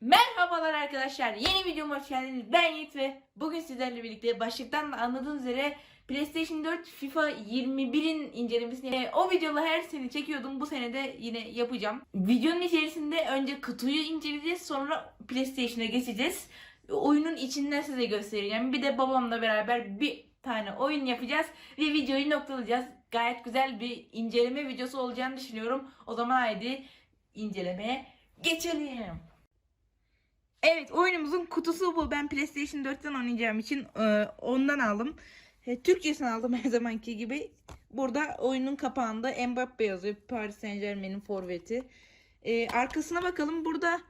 Merhabalar arkadaşlar. Yeni videoma hoş geldiniz. Ben Yiğit ve bugün sizlerle birlikte başlıktan da anladığınız üzere PlayStation 4 FIFA 21'in incelemesini e, o videoları her sene çekiyordum. Bu sene de yine yapacağım. Videonun içerisinde önce kutuyu inceleyeceğiz sonra PlayStation'a geçeceğiz. Oyunun içinden size göstereceğim. Bir de babamla beraber bir tane oyun yapacağız ve videoyu noktalayacağız. Gayet güzel bir inceleme videosu olacağını düşünüyorum. O zaman haydi incelemeye geçelim. Evet oyunumuzun kutusu bu. Ben PlayStation 4'ten oynayacağım için e, ondan aldım. E, Türkçesini aldım her zamanki gibi. Burada oyunun kapağında Mbappe yazıyor. Paris Saint Germain'in forveti. E, arkasına bakalım. Burada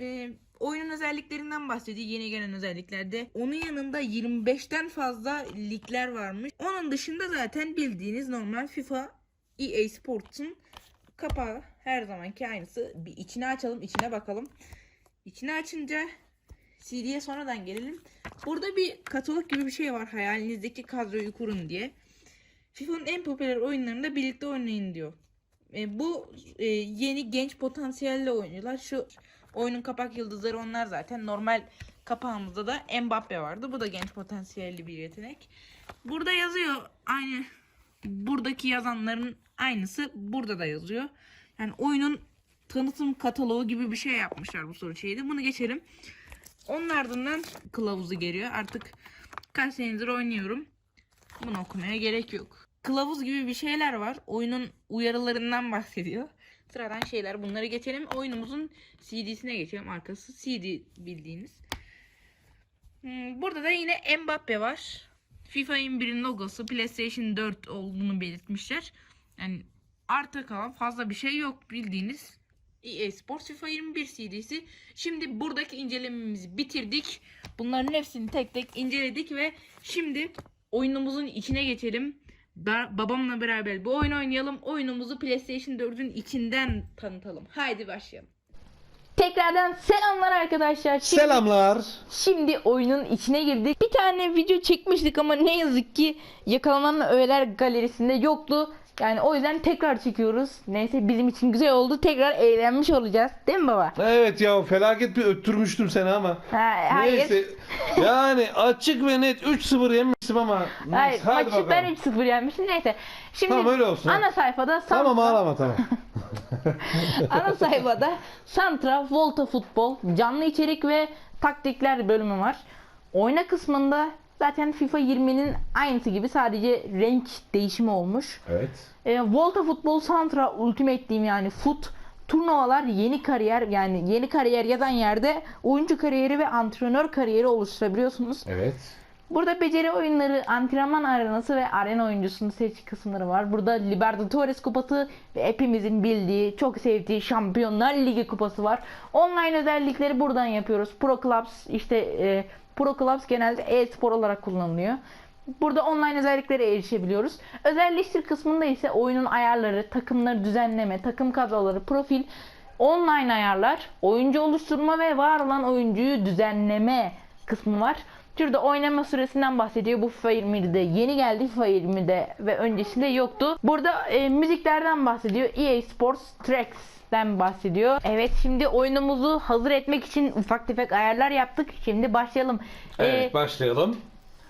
e, oyunun özelliklerinden bahsediyor. Yeni gelen özelliklerde. Onun yanında 25'ten fazla ligler varmış. Onun dışında zaten bildiğiniz normal FIFA EA Sports'un kapağı her zamanki aynısı. Bir içine açalım, içine bakalım. İçini açınca CD'ye sonradan gelelim. Burada bir katalog gibi bir şey var. Hayalinizdeki kadroyu kurun diye. FIFA'nın en popüler oyunlarında birlikte oynayın diyor. E, bu e, yeni genç potansiyelli oyuncular. Şu oyunun kapak yıldızları onlar zaten. Normal kapağımızda da Mbappe vardı. Bu da genç potansiyelli bir yetenek. Burada yazıyor aynı buradaki yazanların aynısı burada da yazıyor. Yani oyunun tanıtım kataloğu gibi bir şey yapmışlar bu soru şeyde. Bunu geçelim. Onun ardından kılavuzu geliyor. Artık kaç senedir oynuyorum. Bunu okumaya gerek yok. Kılavuz gibi bir şeyler var. Oyunun uyarılarından bahsediyor. Sıradan şeyler. Bunları geçelim. Oyunumuzun CD'sine geçelim. Arkası CD bildiğiniz. Hmm, Burada da yine Mbappe var. FIFA 21'in logosu PlayStation 4 olduğunu belirtmişler. Yani arta kalan fazla bir şey yok bildiğiniz EA Sports FIFA 21 CD'si. Şimdi buradaki incelememizi bitirdik. Bunların hepsini tek tek inceledik ve şimdi oyunumuzun içine geçelim. Ba- babamla beraber bir oyun oynayalım. Oyunumuzu PlayStation 4'ün içinden tanıtalım. Haydi başlayalım. Tekrardan selamlar arkadaşlar. Şimdi, Selamlar. Şimdi oyunun içine girdik. Bir tane video çekmiştik ama ne yazık ki yakalanan öğeler galerisinde yoktu. Yani o yüzden tekrar çekiyoruz. Neyse bizim için güzel oldu. Tekrar eğlenmiş olacağız. Değil mi baba? Evet ya felaket bir öttürmüştüm seni ama. Ha, hayır. Neyse. Yani açık ve net 3-0 yenmiştim ama. Hayır, hadi maçı ben bakalım. 3-0 yenmişim. Neyse. Şimdi Tamam, öyle olsun. ana sayfada Tamam Santra- ağlama tamam. ana sayfada Santra, Volta Futbol, canlı içerik ve taktikler bölümü var. Oyna kısmında zaten FIFA 20'nin aynısı gibi sadece renk değişimi olmuş. evet. E, Volta Futbol Santra Ultimate Team yani FUT turnuvalar yeni kariyer yani yeni kariyer yazan yerde oyuncu kariyeri ve antrenör kariyeri oluşturabiliyorsunuz. Evet. Burada beceri oyunları, antrenman arenası ve arena oyuncusunun seç kısımları var. Burada Libertadores kupası ve hepimizin bildiği, çok sevdiği Şampiyonlar Ligi kupası var. Online özellikleri buradan yapıyoruz. Pro Clubs işte e, Pro Clubs genelde e-spor olarak kullanılıyor. Burada online özelliklere erişebiliyoruz. Özelleştir kısmında ise oyunun ayarları, takımları düzenleme, takım kadroları, profil, online ayarlar, oyuncu oluşturma ve var olan oyuncuyu düzenleme kısmı var. Şurada oynama süresinden bahsediyor. Bu FIFA 20'de yeni geldi FIFA 20'de ve öncesinde yoktu. Burada e, müziklerden bahsediyor. EA Sports Tracks'ten bahsediyor. Evet şimdi oyunumuzu hazır etmek için ufak tefek ayarlar yaptık. Şimdi başlayalım. Evet Ee, başlayalım.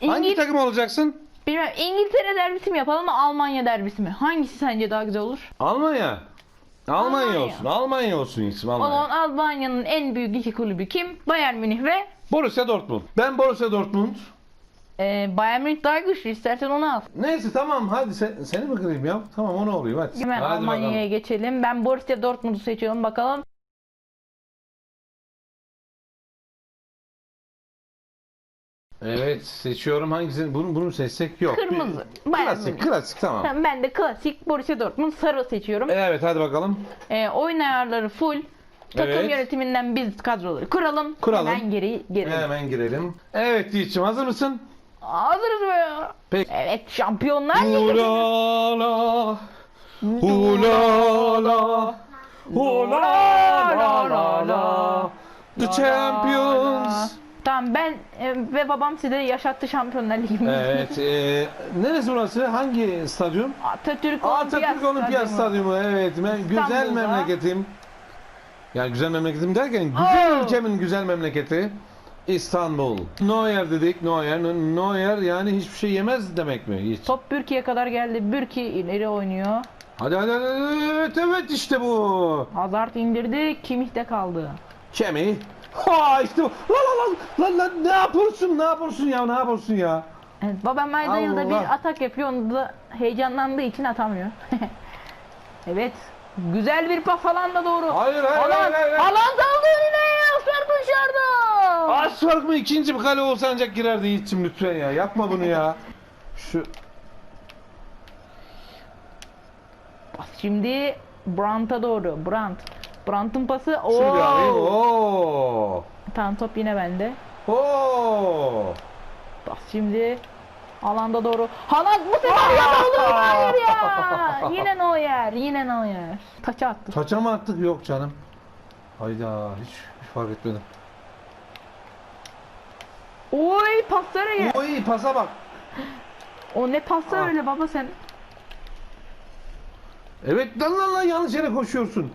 Hangi İngil- takım olacaksın? Bilmem İngiltere derbisi mi yapalım Almanya derbisi mi? Hangisi sence daha güzel olur? Almanya. Almanya, Almanya. olsun. Almanya olsun isim O Almanya. zaman Almanya'nın en büyük iki kulübü kim? Bayern Münih ve Borussia Dortmund. Ben Borussia Dortmund. e, Bayern Münih daha güçlü. İstersen onu al. Neyse tamam hadi sen, seni mi kırayım ya? Tamam onu olayım hadi. Hemen hadi Almanya'ya geçelim. Ben Borussia Dortmund'u seçiyorum bakalım. Evet seçiyorum hangisini? Bunu, bunu seçsek yok. Kırmızı. Bir- Bayern Klasik Münih. klasik tamam. Tamam, Ben de klasik Borussia Dortmund sarı seçiyorum. Evet hadi bakalım. E, oyun ayarları full. Takım Evet. yönetiminden biz kadroları kuralım. Kuralım. Hemen geri gelelim. Hemen girelim. Evet Yiğit'ciğim hazır mısın? Hazırız be ya. Peki. Evet şampiyonlar Ligi. Ulala. Ulala. Ulala. The champions. Tamam ben e, ve babam size yaşattı Şampiyonlar Ligi'ni. Evet. E, neresi burası? Hangi stadyum? Atatürk, Atatürk Olimpiyat Stadyumu. Evet. me- Güzel İstanbul'da. memleketim. Yani güzel memleketim derken güzel Oo. ülkemin güzel memleketi İstanbul. Neuer dedik. Neuer. Neuer yani hiçbir şey yemez demek mi? Hiç. Top Bürki'ye kadar geldi. Bürki ileri oynuyor. Hadi hadi hadi. Evet evet işte bu. Hazard indirdi. Kimih'te kaldı. Kemi. Ha işte bu. Lan lan lan lan ne yapıyorsun? Ne yapıyorsun ya? Ne yapıyorsun ya? Evet, Baba Maydano'da Allah. bir atak yapıyor. Onu da heyecanlandığı için atamıyor. evet. Güzel bir pas alanda doğru. Hayır hayır. Alan, hayır, hayır. alan daldı önüne. Asfer dışarıda. Az fark mı? İkinci bir kale olsa ancak girerdi Yiğit'cim lütfen ya. Yapma bunu ya. Şu Pas şimdi Brandt'a doğru. Brandt. Brandt'ın pası. Oo. Tamam top yine bende. Oo. Pas şimdi alanda doğru. Haaland bu sefer ya olur hayır ya. Yine Neuer, yine Neuer. Taça attı. Taça mı attık? Yok canım. Hayda hiç, hiç fark etmedim. Oy pasları ya. Oy pasa bak. O ne paslar Ah. öyle baba sen. Evet lan lan lan yanlış yere koşuyorsun.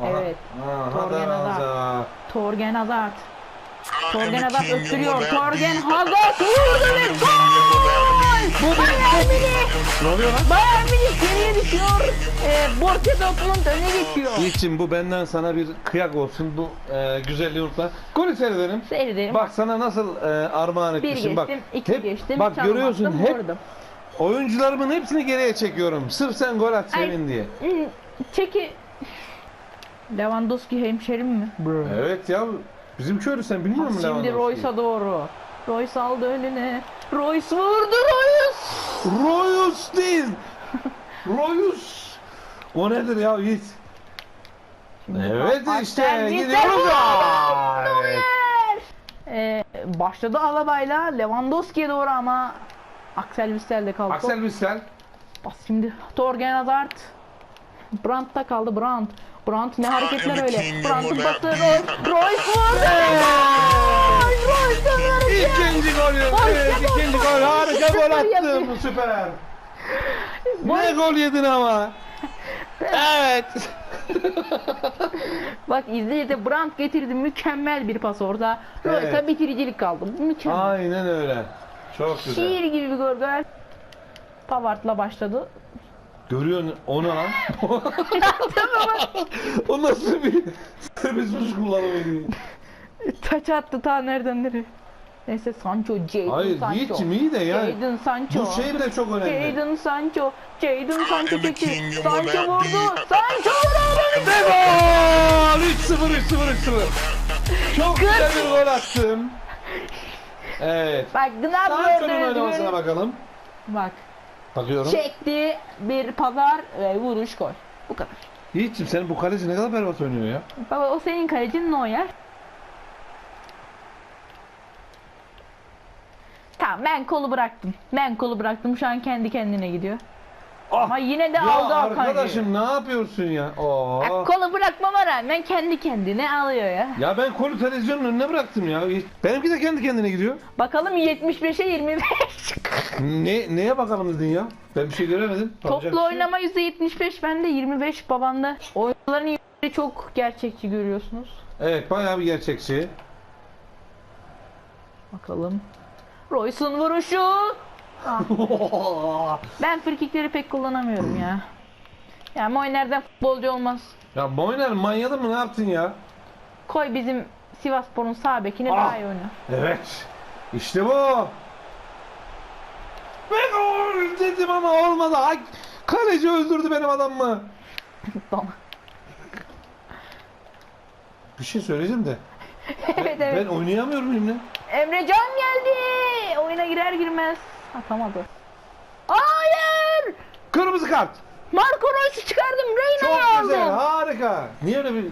Aha. Evet. Aha, Torgen Hazard. Torgen Hazard. Torgen Hazard öttürüyor. Torgen Hazard vurdu ve gol! Bayern Münih! Ne oluyor lan? Bayern Münih geriye düşüyor. Ee, Borussia Dortmund öne geçiyor. Yiğit'cim bu benden sana bir kıyak olsun. Bu e, güzelliği unutma. Golü seyredelim. Seyredelim. Bak sana nasıl e, armağan bir etmişim. geçtim, bak, iki hep- geçtim. Bak görüyorsun hep vurdum. oyuncularımın hepsini geriye çekiyorum. Sırf sen gol at Ay. sevin diye. Hmm, Çeki... Lewandowski hemşerim mi? Evet ya bizim köylü sen bilmiyor musun Şimdi? Royce'a doğru. Royce aldı önüne. Royce vurdu Royce. Royus değil. Royus. O nedir ya Yiğit? Evet işte Witsel gidiyoruz. Aa, evet. Ee, başladı Alaba'yla Lewandowski'ye doğru ama Axel Witsel'de kaldı. Axel Witsel. Bas şimdi Torgen Hazard. Brandt'ta kaldı Brandt. Brandt ne hareketler öyle. Brandt'ın pası Royce. Royce vurdu. Royce Royce İkinci gol. Ay, Evet, ne gol ikinci gol. attı. Harika gol attın. yapıyor. Süper. Ne gol yedin ama. Evet. Bak izleyede Brandt getirdi mükemmel bir pas orada. Royce'a Evet. bitiricilik kaldı. Mükemmel. Aynen öyle. Çok güzel. Şiir gibi bir gol. gol. Pavard'la başladı. Görüyorsun onu lan. o nasıl bir serbest kullanımı? Taç attı ta nereden nereye. Neyse Sancho, Jadon Hayır Sancho. Yiğit'cim iyi de yani. Jadon Sancho. Bu şey bile çok önemli. Jadon Sancho. Jadon Sancho çekti. Sancho vurdu. Sancho vurdu. Ve gol! 3-0 3-0 3-0. Çok güzel bir gol attım. Evet. Bak Gnabry Sancho'nun oynamasına bakalım. Bak Bakıyorum. çekti bir pazar ve vuruş gol. Bu kadar. Yiğit'cim senin bu kaleci ne kadar berbat oynuyor ya. Baba o senin kalecin Neuer. Tamam ben kolu bıraktım. Ben kolu bıraktım. Şu an kendi kendine gidiyor. Ah! Ama yine de Ya aldı Hakan. arkadaşım ne yapıyorsun ya? Oo. Ya kolu bırakmama rağmen kendi kendine alıyor ya. Ya ben kolu televizyonun önüne bıraktım ya. Benimki de kendi kendine gidiyor. Bakalım 75'e 25. Ne neye bakalım dedin ya? Ben bir şey göremedim. Toplu şey oynama %75 bende 25 babanda. Oyuncuların çok gerçekçi görüyorsunuz. Evet bayağı bir gerçekçi. Bakalım. Royce'un vuruşu. Ah, ben frikikleri pek kullanamıyorum ya. Ya Moyner'den futbolcu olmaz. ya Moyner manyadın mı ne yaptın ya? Koy bizim Sivasspor'un sağ bekini Ah. daha iyi oynar. Evet. İşte bu. Ve gol dedim ama olmadı. Ay, kaleci öldürdü benim adamımı. Bir şey söyleyeceğim de. evet evet. Ben oynayamıyorum benimle. Emrecan geldi. Oyuna girer girmez atamadı. Hayır! Kırmızı kart. Marco Reus'u çıkardım. Reyna'yı Çok aldım. güzel. Harika. Niye öyle bir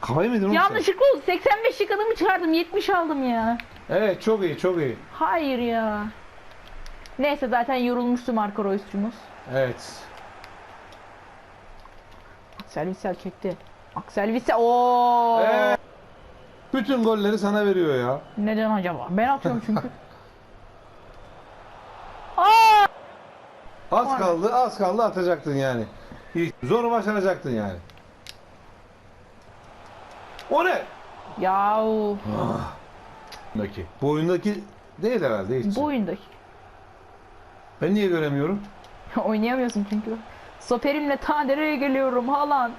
kafayı mı yedin oğlum sen? Yanlışlıkla oldu. 85'lik adamı çıkardım. 70 aldım ya. Evet çok iyi çok iyi. Hayır ya. Neyse zaten yorulmuştu Marco Reus'cumuz. Evet. Axel Witsel çekti. Axel Witsel. Oo. Evet. Bütün golleri sana veriyor ya. Neden acaba? Ben atıyorum çünkü. Aa! Az Korner. kaldı, az kaldı atacaktın yani. Zoru başaracaktın yani. O ne? Yahu. Bundaki. Bu oyundaki değil herhalde hiç. Bu oyundaki. Ben niye göremiyorum? Oynayamıyorsun çünkü. Stoperimle ta nereye geliyorum? Haaland.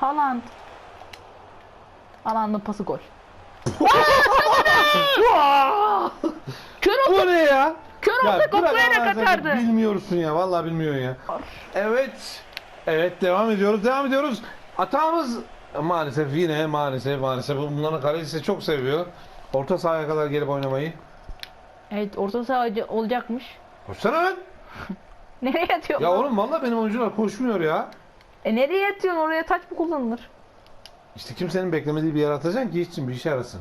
Haaland. Haaland'ın pası gol. Kör Bu olsa, ne ya? Kör olsa bırak koklayarak Allah aşkına, atardı. Bilmiyorsun ya. Vallahi bilmiyorsun ya. Evet. Evet devam ediyoruz. Devam ediyoruz. Atağımız maalesef yine maalesef maalesef bunların kalecisi çok seviyor. Orta sahaya kadar gelip oynamayı. Evet orta saha olacakmış. Koşsana lan. Nereye atıyor? Ya oğlum vallahi benim oyuncular koşmuyor ya. E nereye atıyorsun? Oraya taç mı kullanılır? İşte kimsenin beklemediği bir yer atacaksın ki için bir işe yarasın.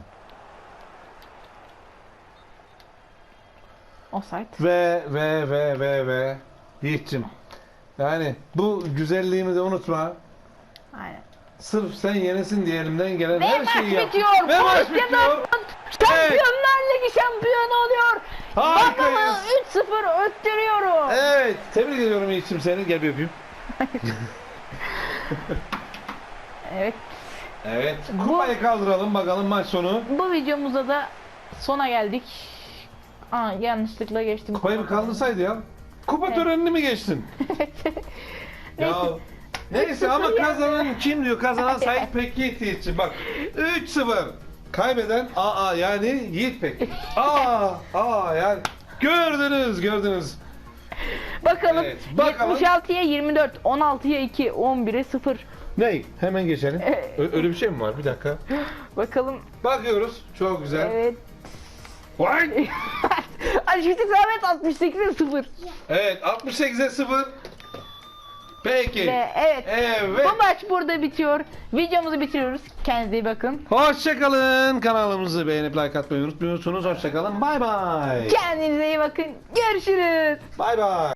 Offside. Ve ve ve ve ve Yiğit'cim. Yani bu güzelliğimi de unutma. Aynen. Sırf sen yenesin diye elimden gelen Ve her şeyi yap. bitiyor. Ve maç bitiyor. Şampiyonlar Ligi şampiyonu oluyor. Harikayız. 3-0 öttürüyorum. Evet. Tebrik ediyorum Yiğit'cim seni. Gel bir öpeyim. Evet. Evet. Kupayı kaldıralım bakalım maç sonu. Bu videomuzda da sona geldik. Aa yanlışlıkla geçtim. Kupayı bir kaldırsaydı ya. Kupa Evet. törenini mi geçtin? ya neyse ama kazanan kim diyor? Kazanan Sait Pekyiğit Yiğit'ciğim. Bak 3-0. Kaybeden AA yani Yiğit Pek. Aa, aa yani gördünüz gördünüz. Bakalım, Evet, bakalım. 76'ya 24, 16'ya 2, 11'e 0. Ne? Hemen geçelim. Evet. Ö- öyle bir şey mi var? Bir dakika. Bakalım. Bakıyoruz. Çok güzel. Evet. Vay! Aşkısı Ahmet 68'e 0. Evet 68'e 0. Peki. Ve evet. Evet. Bu maç burada bitiyor. Videomuzu bitiriyoruz. Kendinize iyi bakın. Hoşçakalın. Kanalımızı beğenip like atmayı unutmuyorsunuz. Hoşçakalın. Bay bay. Kendinize iyi bakın. Görüşürüz. Bay bay.